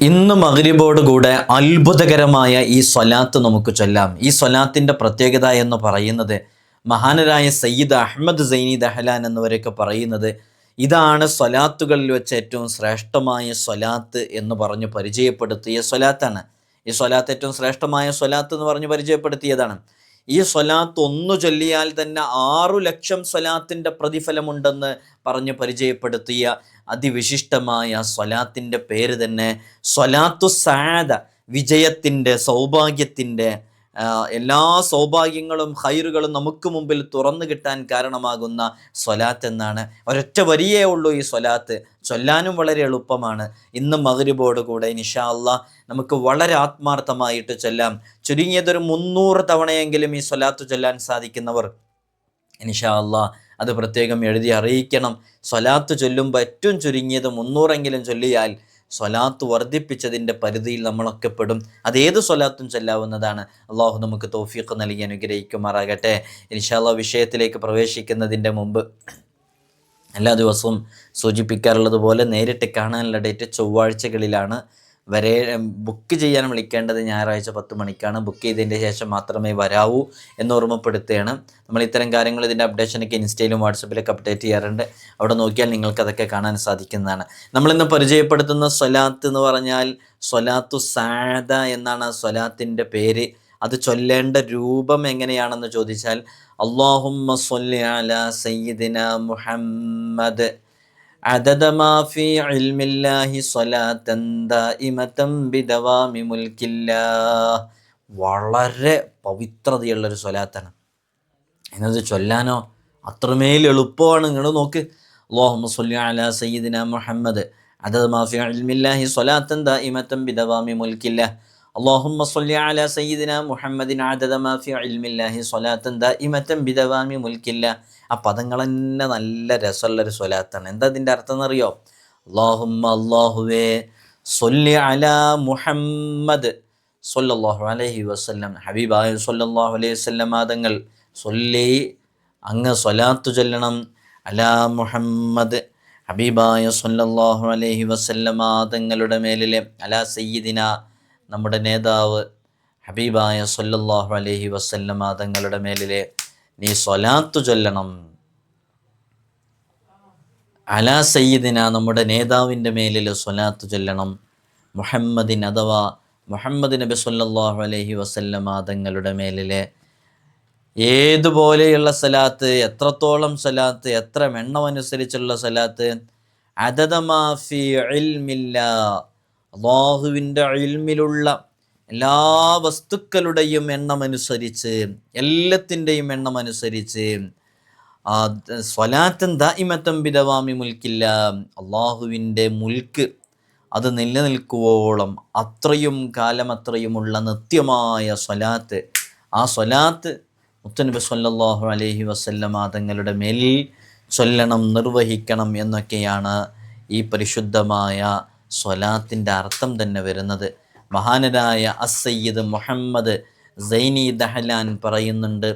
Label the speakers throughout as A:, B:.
A: ഇന്ന് മകരിബോടുകൂടെ അത്ഭുതകരമായ ഈ സ്വലാത്ത് നമുക്ക് ചൊല്ലാം. ഈ സ്വലാത്തിന്റെ പ്രത്യേകത എന്ന് പറയുന്നത് മഹാനരായ സയ്യിദ് അഹമ്മദ് സൈനി ദഹലാൻ എന്നിവരൊക്കെ പറയുന്നത് ഇതാണ് സ്വലാത്തുകളിൽ വെച്ച് ഏറ്റവും ശ്രേഷ്ഠമായ സ്വലാത്ത് എന്ന് പറഞ്ഞ് പരിചയപ്പെടുത്തിയ സ്വലാത്താണ്. ഈ സ്വലാത്ത് ഏറ്റവും ശ്രേഷ്ഠമായ സ്വലാത്ത് എന്ന് പറഞ്ഞ് പരിചയപ്പെടുത്തിയതാണ്. ഈ സ്വലാത്ത് ഒന്നു ചൊല്ലിയാൽ തന്നെ ആറു ലക്ഷം സ്വലാത്തിന്റെ പ്രതിഫലമുണ്ടെന്ന് പറഞ്ഞ് പരിചയപ്പെടുത്തിയ അതിവിശിഷ്ടമായ സ്വലാത്തിന്റെ പേര് തന്നെ സ്വലാത്തു സാദ വിജയത്തിന്റെ സൗഭാഗ്യത്തിന്റെ എല്ലാ സൗഭാഗ്യങ്ങളും ഹൈറുകളും നമുക്ക് മുമ്പിൽ തുറന്നു കിട്ടാൻ കാരണമാകുന്ന സ്വലാത്ത് എന്നാണ്. ഒരൊറ്റ വരിയേ ഉള്ളൂ ഈ സ്വലാത്ത്. ചൊല്ലാനും വളരെ എളുപ്പമാണ്. ഇന്ന് മകരിബോട് കൂടെ നിഷാ അള്ളാ നമുക്ക് വളരെ ആത്മാർത്ഥമായിട്ട് ചൊല്ലാം. ചുരുങ്ങിയതൊരു മുന്നൂറ് തവണയെങ്കിലും ഈ സ്വലാത്ത് ചൊല്ലാൻ സാധിക്കുന്നവർ നിഷാ അള്ളാ അത് പ്രത്യേകം എഴുതി അറിയിക്കണം. സ്വലാത്ത് ചൊല്ലുമ്പോൾ ഏറ്റവും ചുരുങ്ങിയത് മുന്നൂറെങ്കിലും ചൊല്ലിയാൽ സ്വലാത്ത് വർദ്ധിപ്പിച്ചതിന്റെ പരിധിയിൽ നമ്മളൊക്കെ പെടും. അതേത് സ്വലാത്തും ചെല്ലാവുന്നതാണ്. അള്ളാഹു നമുക്ക് തോഫീഖ് നൽകി അനുഗ്രഹിക്കുമാറാകട്ടെ. ഇൻഷാല്ല വിഷയത്തിലേക്ക് പ്രവേശിക്കുന്നതിന്റെ മുമ്പ് എല്ലാ ദിവസവും സൂചിപ്പിക്കാറുള്ളത് പോലെ നേരിട്ട് കാണാനുള്ള ഡേറ്റ് ചൊവ്വാഴ്ചകളിലാണ്. വരെ ബുക്ക് ചെയ്യാൻ വിളിക്കേണ്ടത് ഞായറാഴ്ച പത്ത് മണിക്കാണ്. ബുക്ക് ചെയ്തതിന്റെ ശേഷം മാത്രമേ വരാവൂ എന്ന് ഓർമ്മപ്പെടുത്തുകയാണ്. നമ്മൾ ഇത്തരം കാര്യങ്ങൾ ഇതിന്റെ അപ്ഡേഷനൊക്കെ ഇൻസ്റ്റയിലും വാട്സപ്പിലൊക്കെ അപ്ഡേറ്റ് ചെയ്യാറുണ്ട്. അവിടെ നോക്കിയാൽ നിങ്ങൾക്ക് അതൊക്കെ കാണാൻ സാധിക്കുന്നതാണ്. നമ്മളിന്ന് പരിചയപ്പെടുത്തുന്ന സ്വലാത്ത് എന്ന് പറഞ്ഞാൽ സ്വലാത്തു സാദ എന്നാണ് ആ സ്വലാത്തിന്റെ പേര്. അത് ചൊല്ലേണ്ട രൂപം എങ്ങനെയാണെന്ന് ചോദിച്ചാൽ അള്ളാഹുമ്മ സ്വല്ലി അല സയ്യിദിന മുഹമ്മദ് عدد ما في علم الله صلاة دائمة بدوام ملك الله വളരെ പവിത്രതയുള്ളൊരു സ്വലാത്താണ് എന്നത് ചൊല്ലാനോ അത്രമേൽ എളുപ്പമാണ് നിങ്ങൾ നോക്ക് അള്ളാഹുമ്മ സ്വല്ലി അല സയ്യിദിന മുഹമ്മദ് عدد ما في علم الله صلاة دائمة بدوام ملك الله اللهم صل على سيدنا محمد عدد ما في علم الله صلاة دائمة بدوام ملك الله ആ പദങ്ങൾ തന്നെ നല്ല രസമുള്ളൊരു സ്വലാത്താണ് എന്താ അതിൻ്റെ അർത്ഥം എന്നറിയോ അള്ളാഹുമ്മ അള്ളാഹുവേ സൊല്ലി അല മുഹമ്മദ് സൊല്ലാഹു അലൈഹി വസ്ല്ലം ഹബീബായ സൊല്ലാഹു അലൈഹി വസ്ലം ആദങ്ങൾ സൊല്ലി അങ്ങ് സ്വലാത്തു ചൊല്ലണം അല മുഹമ്മദ് ഹബീബായ സൊല്ലാഹു അലൈഹി വസല്ലമ തങ്ങളുടെ മേലിലെ അല സയ്യിദിന നമ്മുടെ നേതാവ് ഹബീബായ സൊല്ലാഹു അലഹി വസല്ലമ തങ്ങളുടെ മേലിലെ നീ സ്വലാത്തു ചൊല്ലണം. അലാ സയ്യിദിന നമ്മുടെ നേതാവിന്റെ മേലിൽ സ്വലാത്തു ചൊല്ലണം. മുഹമ്മദിൻ അഥവാ മുഹമ്മദ് നബി സല്ലല്ലാഹു അലഹി വസല്ലമ തങ്ങളുടെ മേലിലെ ഏതുപോലെയുള്ള സലാത്ത് എത്രത്തോളം സലാത്ത് എത്ര എണ്ണമനുസരിച്ചുള്ള സ്ഥലാത്ത് അതതമാഫി ഇൽമില്ല. അള്ളാഹുവിന്റെ അയിൽമിലുള്ള എല്ലാ വസ്തുക്കളുടെയും എണ്ണമനുസരിച്ച് എല്ലാത്തിന്റെയും എണ്ണമനുസരിച്ച് സ്വലാത്തൻ ദായിമത്തം ബിദവാമി മുൽക്കില്ല. അള്ളാഹുവിന്റെ മുൽക്ക് അത് നിലനിൽക്കുവോളം അത്രയും കാലം അത്രയുമുള്ള നിത്യമായ സ്വലാത്ത് ആ സ്വലാത്ത് മുത്തനബി സല്ലാഹു അലഹി വസല്ലമ തങ്ങളുടെ മേൽ ചൊല്ലണം നിർവഹിക്കണം എന്നൊക്കെയാണ് ഈ പരിശുദ്ധമായ സ്വലാത്തിന്റെ അർത്ഥം തന്നെ വരുന്നത്. മഹാനരായ അസയ്യദ് മുഹമ്മദ് സൈനി ദഹലാൻ പറയുന്നുണ്ട്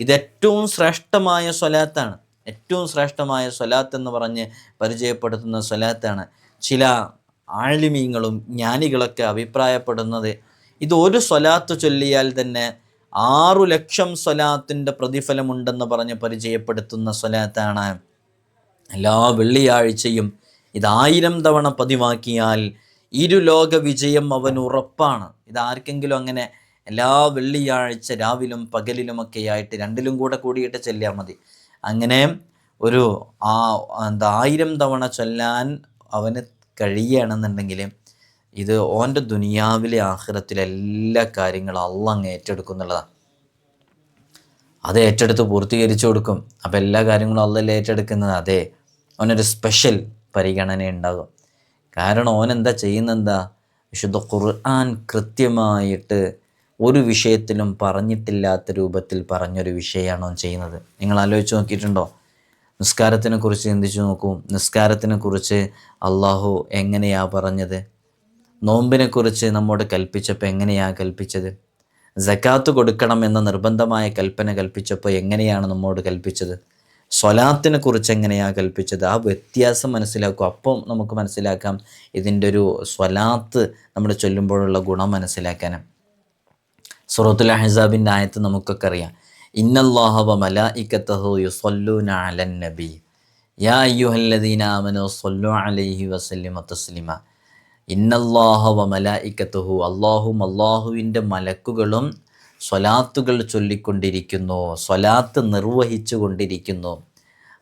A: ഇത് ഏറ്റവും ശ്രേഷ്ഠമായ സ്വലാത്താണ്. ഏറ്റവും ശ്രേഷ്ഠമായ സ്വലാത്ത് എന്ന് പറഞ്ഞ് പരിചയപ്പെടുത്തുന്ന സ്വലാത്താണ്. ചില ആളിമീങ്ങളും ജ്ഞാനികളൊക്കെ അഭിപ്രായപ്പെടുന്നത് ഇത് ഒരു സ്വലാത്ത് ചൊല്ലിയാൽ തന്നെ ആറു ലക്ഷം സ്വലാത്തിന്റെ പ്രതിഫലമുണ്ടെന്ന് പറഞ്ഞ് പരിചയപ്പെടുത്തുന്ന സ്വലാത്താണ്. എല്ലാ വെള്ളിയാഴ്ചയും ഇതായിരം തവണ പതിവാക്കിയാൽ ഇരുലോക വിജയം അവൻ ഉറപ്പാണ്. ഇതാർക്കെങ്കിലും അങ്ങനെ എല്ലാ വെള്ളിയാഴ്ച രാവിലും പകലിലുമൊക്കെ ആയിട്ട് രണ്ടിലും കൂടെ കൂടിയിട്ട് ചെല്ലിയാൽ മതി. അങ്ങനെ ഒരു ആ എന്താ ആയിരം തവണ ചൊല്ലാൻ അവന് കഴിയുകയാണെന്നുണ്ടെങ്കിൽ ഇത് ഓന്റെ ദുനിയാവിലെ ആഹ്റത്തിലെ എല്ലാ കാര്യങ്ങളും അള്ള അങ്ങ് ഏറ്റെടുക്കുന്നുള്ളതാണ് അത് ഏറ്റെടുത്ത് പൂർത്തീകരിച്ചു കൊടുക്കും. അപ്പോൾ എല്ലാ കാര്യങ്ങളും അല്ലല്ലേ ഏറ്റെടുക്കുന്നത്? അതെ. അവനൊരു സ്പെഷ്യൽ പരിഗണന ഉണ്ടാകും കാരണം ഓൻ എന്താ ചെയ്യുന്നെന്താ? വിശുദ്ധ ഖുർആൻ കൃത്യമായിട്ട് ഒരു വിഷയത്തിലും പറഞ്ഞിട്ടില്ലാത്ത രൂപത്തിൽ പറഞ്ഞൊരു വിഷയമാണ് അവൻ ചെയ്യുന്നത്. നിങ്ങൾ ആലോചിച്ച് നോക്കിയിട്ടുണ്ടോ? നിസ്കാരത്തിനെ കുറിച്ച് ചിന്തിച്ചു നോക്കൂ. നിസ്കാരത്തിനെ കുറിച്ച് അള്ളാഹു എങ്ങനെയാ പറഞ്ഞത്? നോമ്പിനെ കുറിച്ച് നമ്മോട് കൽപ്പിച്ചപ്പോൾ എങ്ങനെയാ കൽപ്പിച്ചത്? ജക്കാത്ത് കൊടുക്കണം എന്ന നിർബന്ധമായ കൽപ്പന കൽപ്പിച്ചപ്പോൾ എങ്ങനെയാണ് നമ്മോട് കൽപ്പിച്ചത്? സ്വലാത്തിനെ കുറിച്ച് എങ്ങനെയാണ് കൽപ്പിച്ചത്? ആ വ്യത്യാസം മനസ്സിലാക്കും. അപ്പം നമുക്ക് മനസ്സിലാക്കാം ഇതിന്റെ ഒരു സ്വലാത്ത് നമ്മൾ ചൊല്ലുമ്പോഴുള്ള ഗുണം മനസ്സിലാക്കാനും. സുറത്തുൽ അഹസാബിന്റെ ആയത്ത് നമുക്കൊക്കെ അറിയാം. ഇന്നല്ലാഹ വ മലായിക്കത്തഹു യുസല്ലൂന അലൻ നബി. യാ അയ്യുഹല്ലദീന അലൈഹി മലക്കുകളും സ്വലാത്തുകൾ ചൊല്ലിക്കൊണ്ടിരിക്കുന്നു സ്വലാത്ത് നിർവഹിച്ചു കൊണ്ടിരിക്കുന്നു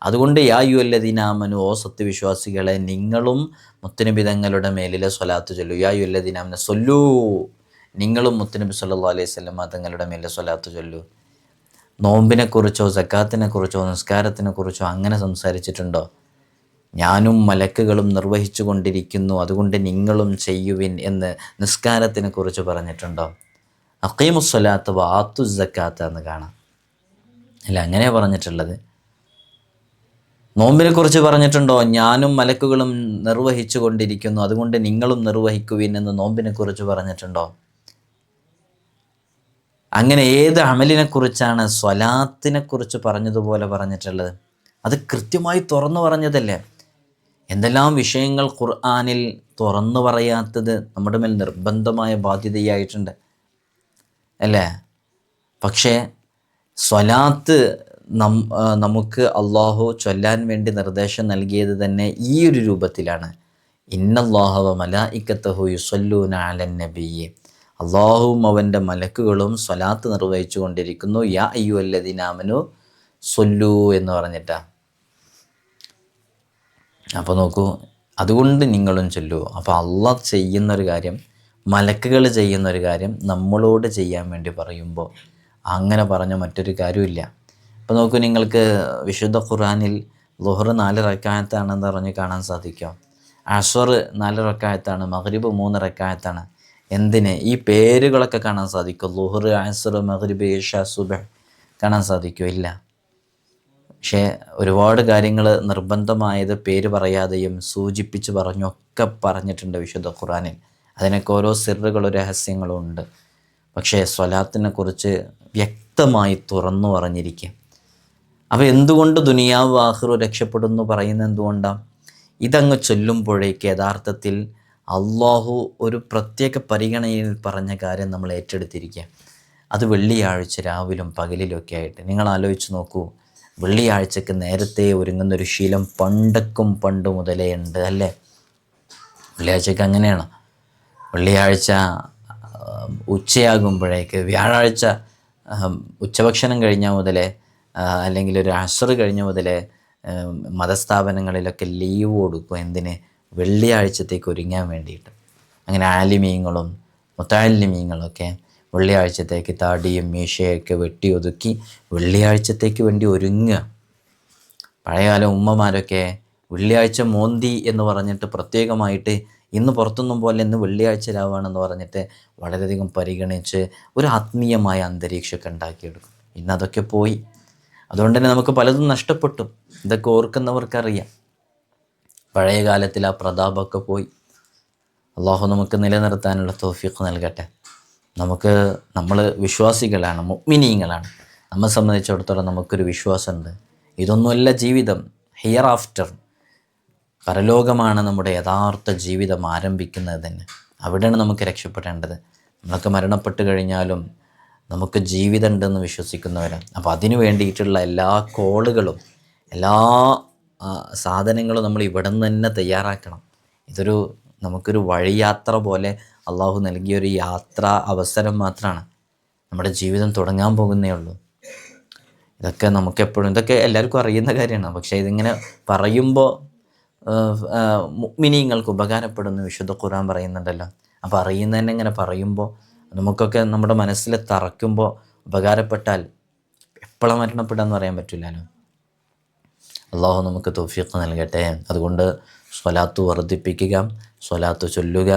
A: അതുകൊണ്ട് യാ യു അല്ലദീനാമനു ഓ സത്യവിശ്വാസികളെ നിങ്ങളും മുത്തനബി തങ്ങളുടെ മേലിലെ സ്വലാത്ത് ചൊല്ലു. യാ യു അല്ലദീനാമന സൊല്ലൂ. നിങ്ങളും മുത്തനബി സല്ലാ അലൈഹി സ്വലമ തങ്ങളുടെ മേലെ സ്വലാത്ത് ചൊല്ലു. നോമ്പിനെക്കുറിച്ചോ സക്കാത്തിനെക്കുറിച്ചോ നിസ്കാരത്തിനെക്കുറിച്ചോ അങ്ങനെ സംസാരിച്ചിട്ടുണ്ടോ? ഞാനും മലക്കുകളും നിർവഹിച്ചു കൊണ്ടിരിക്കുന്നു അതുകൊണ്ട് നിങ്ങളും ചെയ്യുവിൻ എന്ന് നിസ്കാരത്തിനെക്കുറിച്ച് പറഞ്ഞിട്ടുണ്ടോ? അക്കീമുസ്വലാത്ത് വാത്തു ജക്കാത്ത് എന്ന് കാണാം. അല്ല അങ്ങനെയാണ് പറഞ്ഞിട്ടുള്ളത്. നോമ്പിനെക്കുറിച്ച് പറഞ്ഞിട്ടുണ്ടോ? ഞാനും മലക്കുകളും നിർവഹിച്ചു കൊണ്ടിരിക്കുന്നു. അതുകൊണ്ട് നിങ്ങളും നിർവഹിക്കുവിൻ എന്ന് നോമ്പിനെക്കുറിച്ച് പറഞ്ഞിട്ടുണ്ടോ? അങ്ങനെ ഏത് അമലിനെ സ്വലാത്തിനെക്കുറിച്ച് സ്വലാത്തിനെ കുറിച്ച് പറഞ്ഞതുപോലെ പറഞ്ഞിട്ടുള്ളത്? അത് കൃത്യമായി തുറന്നു പറഞ്ഞതല്ലേ? എന്തെല്ലാം വിഷയങ്ങൾ ഖുർആാനിൽ തുറന്നു പറയാത്തത് നമ്മുടെ മേൽ നിർബന്ധമായ ബാധ്യതയായിട്ടുണ്ട്. അല്ലേ? പക്ഷേ സ്വലാത്ത് നം നമുക്ക് അള്ളാഹു ചൊല്ലാൻ വേണ്ടി നിർദ്ദേശം നൽകിയത് തന്നെ ഈ ഒരു രൂപത്തിലാണ്. ഇന്നല്ലാഹവ മലായിക്കത്തഹു യുസല്ലൂന അലൻ നബിയെ. അള്ളാഹുവും അവന്റെ മലക്കുകളും സ്വലാത്ത് നിർവഹിച്ചു കൊണ്ടിരിക്കുന്നു. യാ അയ്യു അല്ലദിനാമനു സൊല്ലു എന്ന് പറഞ്ഞിട്ടാ. അപ്പോൾ നോക്കൂ അതുകൊണ്ട് നിങ്ങളും ചൊല്ലൂ. അപ്പോൾ അള്ളാഹ് ചെയ്യുന്നൊരു കാര്യം മലക്കുകൾ ചെയ്യുന്ന ഒരു കാര്യം നമ്മളോട് ചെയ്യാൻ വേണ്ടി പറയുമ്പോൾ അങ്ങനെ പറഞ്ഞ മറ്റൊരു കാര്യമില്ല. അപ്പോൾ നോക്കൂ നിങ്ങൾക്ക് വിശുദ്ധ ഖുറാനിൽ ലുഹർ നാല് റക്കായത്താണെന്ന് പറഞ്ഞ് കാണാൻ സാധിക്കും. അഷർ നാല് റക്കായത്താണ് മഗ്രിബ് മൂന്ന് റക്കായത്താണ്. എന്തിന്? ഈ പേരുകളൊക്കെ കാണാൻ സാധിക്കും. ലുഹർ അസർ മഗ്രിബ് ഇഷ സുബ കാണാൻ സാധിക്കും. ഇല്ല. പക്ഷേ ഒരുപാട് കാര്യങ്ങൾ നിർബന്ധമായത് പേര് പറയാതെയും സൂചിപ്പിച്ച് പറഞ്ഞൊക്കെ പറഞ്ഞിട്ടുണ്ട് വിശുദ്ധ ഖുറാനിൽ അതിനൊക്കെ ഓരോ സിറുകളും രഹസ്യങ്ങളും ഉണ്ട്. പക്ഷേ സ്വലാത്തിനെ കുറിച്ച് വ്യക്തമായി തുറന്നു പറഞ്ഞിരിക്കുക അപ്പോൾ എന്തുകൊണ്ട് ദുനിയാവ് ആഹ്റു രക്ഷപ്പെടുന്നു പറയുന്ന എന്തുകൊണ്ടാണ് ഇതങ്ങ് ചൊല്ലുമ്പോഴേക്ക് യഥാർത്ഥത്തിൽ അള്ളാഹു ഒരു പ്രത്യേക പരിഗണനയിൽ പറഞ്ഞ കാര്യം നമ്മൾ ഏറ്റെടുത്തിരിക്കുക. അത് വെള്ളിയാഴ്ച രാവിലും പകലിലൊക്കെ ആയിട്ട്. നിങ്ങൾ ആലോചിച്ച് നോക്കൂ. വെള്ളിയാഴ്ചക്ക് നേരത്തെ ഒരുങ്ങുന്നൊരു ശീലം പണ്ടക്കും പണ്ട് മുതലേ ഉണ്ട് അല്ലേ? വെള്ളിയാഴ്ചക്ക് അങ്ങനെയാണ്. വെള്ളിയാഴ്ച ഉച്ചയാകുമ്പോഴേക്ക് വ്യാഴാഴ്ച ഉച്ചഭക്ഷണം കഴിഞ്ഞ മുതലേ അല്ലെങ്കിൽ ഒരു അസർ കഴിഞ്ഞ മുതലേ മതസ്ഥാപനങ്ങളിലൊക്കെ ലീവ് കൊടുക്കും എന്തിന്? വെള്ളിയാഴ്ചത്തേക്ക് ഒരുങ്ങാൻ വേണ്ടിയിട്ട്. അങ്ങനെ ആലിമീങ്ങളും മുത്താലിമീങ്ങളൊക്കെ വെള്ളിയാഴ്ചത്തേക്ക് താടിയും മീശയൊക്കെ വെട്ടി ഒതുക്കി വെള്ളിയാഴ്ചത്തേക്ക് വേണ്ടി ഒരുങ്ങുക. പഴയകാല ഉമ്മമാരൊക്കെ വെള്ളിയാഴ്ച മോന്തി എന്ന് പറഞ്ഞിട്ട് പ്രത്യേകമായിട്ട് ഇന്ന് പുറത്തൊന്നും പോലെ ഇന്ന് വെള്ളിയാഴ്ച പറഞ്ഞിട്ട് വളരെയധികം പരിഗണിച്ച് ഒരു ആത്മീയമായ അന്തരീക്ഷമൊക്കെ ഉണ്ടാക്കിയെടുക്കും. ഇന്ന് അതൊക്കെ പോയി. അതുകൊണ്ട് തന്നെ നമുക്ക് പലതും നഷ്ടപ്പെട്ടു. ഇതൊക്കെ ഓർക്കുന്നവർക്കറിയാം. പഴയ കാലത്തിൽ ആ പ്രതാപമൊക്കെ പോയി. അള്ളാഹു നമുക്ക് നിലനിർത്താനുള്ള തോഫിക്ക് നൽകട്ടെ. നമുക്ക് നമ്മൾ വിശ്വാസികളാണ് മുഗ്മിനീങ്ങളാണ് നമ്മെ സംബന്ധിച്ചിടത്തോളം നമുക്കൊരു വിശ്വാസമുണ്ട്. ഇതൊന്നുമല്ല ജീവിതം. ഹിയർ ആഫ്റ്റർ പരലോകമാണ് നമ്മുടെ യഥാർത്ഥ ജീവിതം ആരംഭിക്കുന്നത് തന്നെ അവിടെയാണ് നമുക്ക് രക്ഷപ്പെടേണ്ടത്. നമ്മളൊക്കെ മരണപ്പെട്ട് കഴിഞ്ഞാലും നമുക്ക് ജീവിതമുണ്ടെന്ന് വിശ്വസിക്കുന്നവരാണ് അപ്പോൾ അതിനു വേണ്ടിയിട്ടുള്ള എല്ലാ കോളുകളും എല്ലാ സാധനങ്ങളും നമ്മൾ ഇവിടെ നിന്ന് തന്നെ തയ്യാറാക്കണം. ഇതൊരു നമുക്കൊരു വഴിയാത്ര പോലെ അള്ളാഹു നൽകിയൊരു യാത്ര അവസരം മാത്രമാണ് നമ്മുടെ ജീവിതം തുടങ്ങാൻ പോകുന്നേ ഉള്ളൂ. ഇതൊക്കെ നമുക്കെപ്പോഴും ഇതൊക്കെ എല്ലാവർക്കും അറിയുന്ന കാര്യമാണ്. പക്ഷേ ഇതിങ്ങനെ പറയുമ്പോൾ മിനിങ്ങൾക്ക് ഉപകാരപ്പെടുന്നു. വിശുദ്ധ ഖുർആൻ പറയുന്നുണ്ടല്ലോ. അപ്പോൾ അറിയുന്നതന്നെ ഇങ്ങനെ പറയുമ്പോൾ നമുക്കൊക്കെ നമ്മുടെ മനസ്സിൽ തറയ്ക്കുമ്പോൾ ഉപകാരപ്പെട്ടാൽ എപ്പോഴാണ് മരണപ്പെടാന്ന് പറയാൻ പറ്റില്ലല്ലോ. അള്ളാഹു നമുക്ക് തോഫിയൊക്കെ നൽകട്ടെ. അതുകൊണ്ട് സ്വലാത്ത് വർദ്ധിപ്പിക്കുക സ്വലാത്ത് ചൊല്ലുക.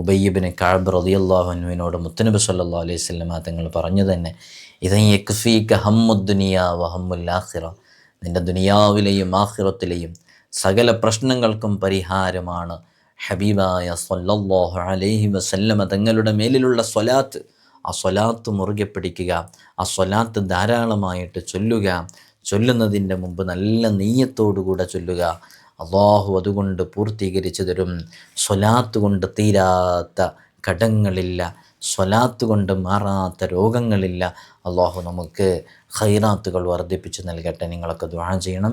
A: ഉബയ്യബിന് കാബ് റതിയല്ലാഹുനുവിനോട് മുത്തനബി സല്ലാ അലൈഹി സ്വലമ തങ്ങൾ പറഞ്ഞു തന്നെ ഇതൻ യക്ഫീക്ക് ഹമ്മുദ്ദുനിയ വഹമ്മുല്ലാഹിറ നിന്റെ ദുനിയാവിലെയും ആഹിറത്തിലെയും സകല പ്രശ്നങ്ങൾക്കും പരിഹാരമാണ്. ഹബീബായ സൊല്ലാഹു അലൈഹി വസല്ലമ തങ്ങളുടെ മേലിലുള്ള സ്വലാത്ത് ആ സ്വലാത്ത് മുറുകെ പിടിക്കുക ആ സ്വലാത്ത് ധാരാളമായിട്ട് ചൊല്ലുക ചൊല്ലുന്നതിന്റെ മുമ്പ് നല്ല നെയ്യത്തോടുകൂടെ ചൊല്ലുക. അള്ളാഹു അതുകൊണ്ട് പൂർത്തീകരിച്ചു തരും. സ്വലാത്ത് കൊണ്ട് തീരാത്ത കടങ്ങളില്ല സ്വലാത്ത് കൊണ്ട് മാറാത്ത രോഗങ്ങളില്ല. അള്ളാഹു നമുക്ക് ഖൈറാത്തുകൾ വർദ്ധിപ്പിച്ച് നൽകട്ടെ. നിങ്ങളൊക്കെ ദ്വാ ചെയ്യണം.